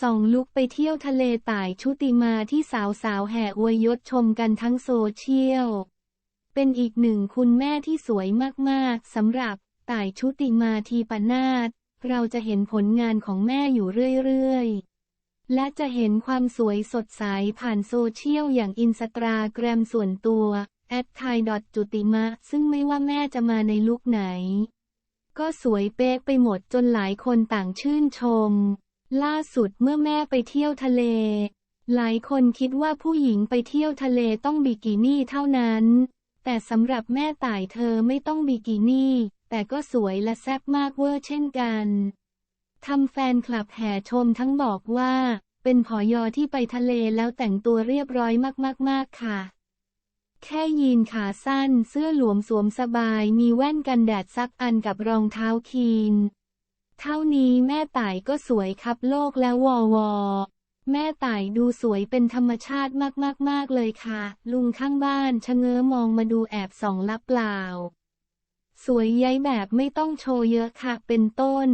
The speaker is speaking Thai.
ส่องลุกไปเที่ยวทะเลต่ายชุติมาที่สาวสาวๆแห่อวยยศชมกันทั้งโซเชียล เป็นอีกหนึ่งคุณแม่ที่สวยมากๆสำหรับต่ายชุติมาทีปนาศเราจะเห็นผลงานของแม่อยู่เรื่อยๆ และจะเห็นความสวยสดใสผ่านโซเชียลอย่างอินสตาแกรมส่วนตัวแอดไทยจุติมะซึ่งไม่ว่าแม่จะมาในลุคไหน ก็สวยเป๊ะไปหมดจนหลายคนต่างชื่นชม ล่าสุดเมื่อแม่ไปเที่ยวทะเล หลายคนคิดว่าผู้หญิงไปเที่ยวทะเลต้องบิกินี่เท่านั้น แต่สำหรับแม่ต่ายเธอไม่ต้องบิกินี่ แต่ก็สวยและแซ่บมากเวอร์เช่นกันทำแฟนคลับแห่ชมทั้งบอกว่า เป็นผอยอที่ไปทะเลแล้วแต่งตัวเรียบร้อยมากๆ ๆ ค่ะ แค่ยีนขาสั้นเสื้อหลวมสวมสบายมีแว่นกันแดดซักอันกับรองเท้าคีน เท่านี้แม่ต่ายก็สวยครับโลกแล้ววอวอแม่ต่ายดูสวยเป็นธรรมชาติมากๆ ๆ เลยค่ะ ลุงข้างบ้านชะเง้อมองมาดูแอบส่องลับเปล่า สวยย้ายแบบไม่ต้องโชว์เยอะค่ะเป็นต้น